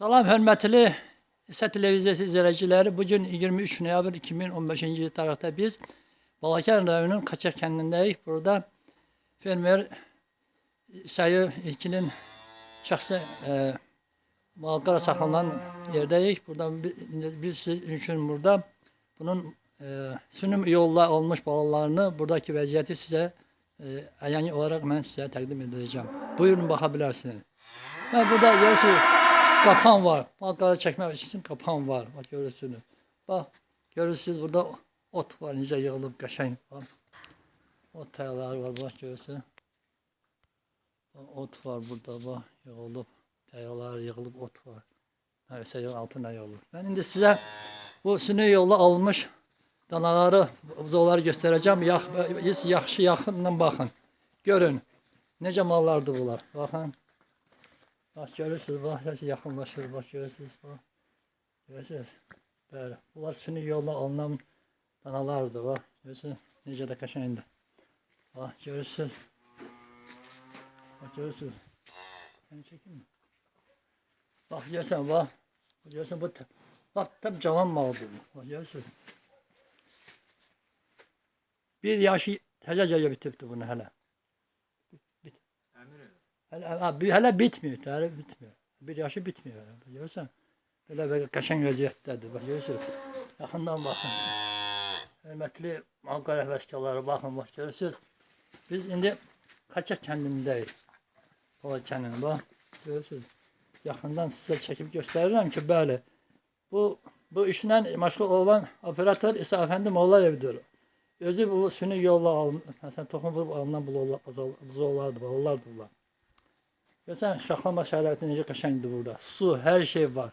Salam hörmətli İSA televiziyası izləyiciləri. Bu gün 23 noyabr 2015-ci tarixdə biz Balakən rayonunun Qaçaq kəndindəyik. Burada fermer İsa'yı ilkinin şəxsi e, malqara saxlanan yerdəyik. Burada bi- biz siz üçün burada bunun e, sünüm yolla olmuş balalarını buradaki vəziyyəti sizə e, əyani olaraq mən sizə təqdim edəcəm. Buyurun baxa bilərsiniz. Ben burada yarısı kapan var. Malkara çekmek için kapan var. Bak görürsünüz. Bak görürsünüz burada ot var. Nice yığılıp kaşayın var. Ot tayaları var. Bak görürsünüz. Bak, ot var burada bak. Yığılıp tayalar yığılıp ot var. Neyse yol altına yolu. Ben şimdi size bu sünü yolla alınmış danaları, buzovları göstereceğim. Yax, siz yaxşı yaxından bakın. Görün. Necə mallardır bunlar. Bakın. Bak görürsünüz, bak yaşı yaxınlaşır, bak görürsünüz, bak. Görürsünüz. Böyle. Bunlar sünni yolla alınan danalardır, bak. Görürsünüz, necə də qəşəngdir. Bak görürsünüz. Bak görürsünüz. Seni çekeyim mi? Bak görsən, bak. Görsən bu, bak tam cavan maldır. Bak görürsünüz. Bir yaşı təcəcəyə bitibdir bunu hələ. Hele, hele bitmiyor, tarih bitmiyor. Bir yaşı bitmiyor. Görürsen, böyle böyle kaşın vəziyyətdədir. Bak görürsün. Yaxından baxın. siz. Hörmətli Ankara vəsikaları baxın, bak görürsünüz. Biz indi Qaçaq kəndindəyik. Bala kəndinin, bak görürsünüz. Yaxından sizə çəkib göstərirəm ki, bəli. Bu bu işlə məşğul olan operator İsa Əfəndi Mollayevdir. Özü bu sünni yolla alın, məsələn toxum vurub alınan buzovlardır, balalardır bunlar. Görsən şaxlama şəraiti necə qəşəngdir burada. Su, hər şey var.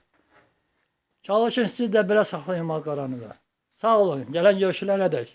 Çalışın siz də belə saxlayın mağaranızı. Sağ olun. Gələn görüşlərə dək.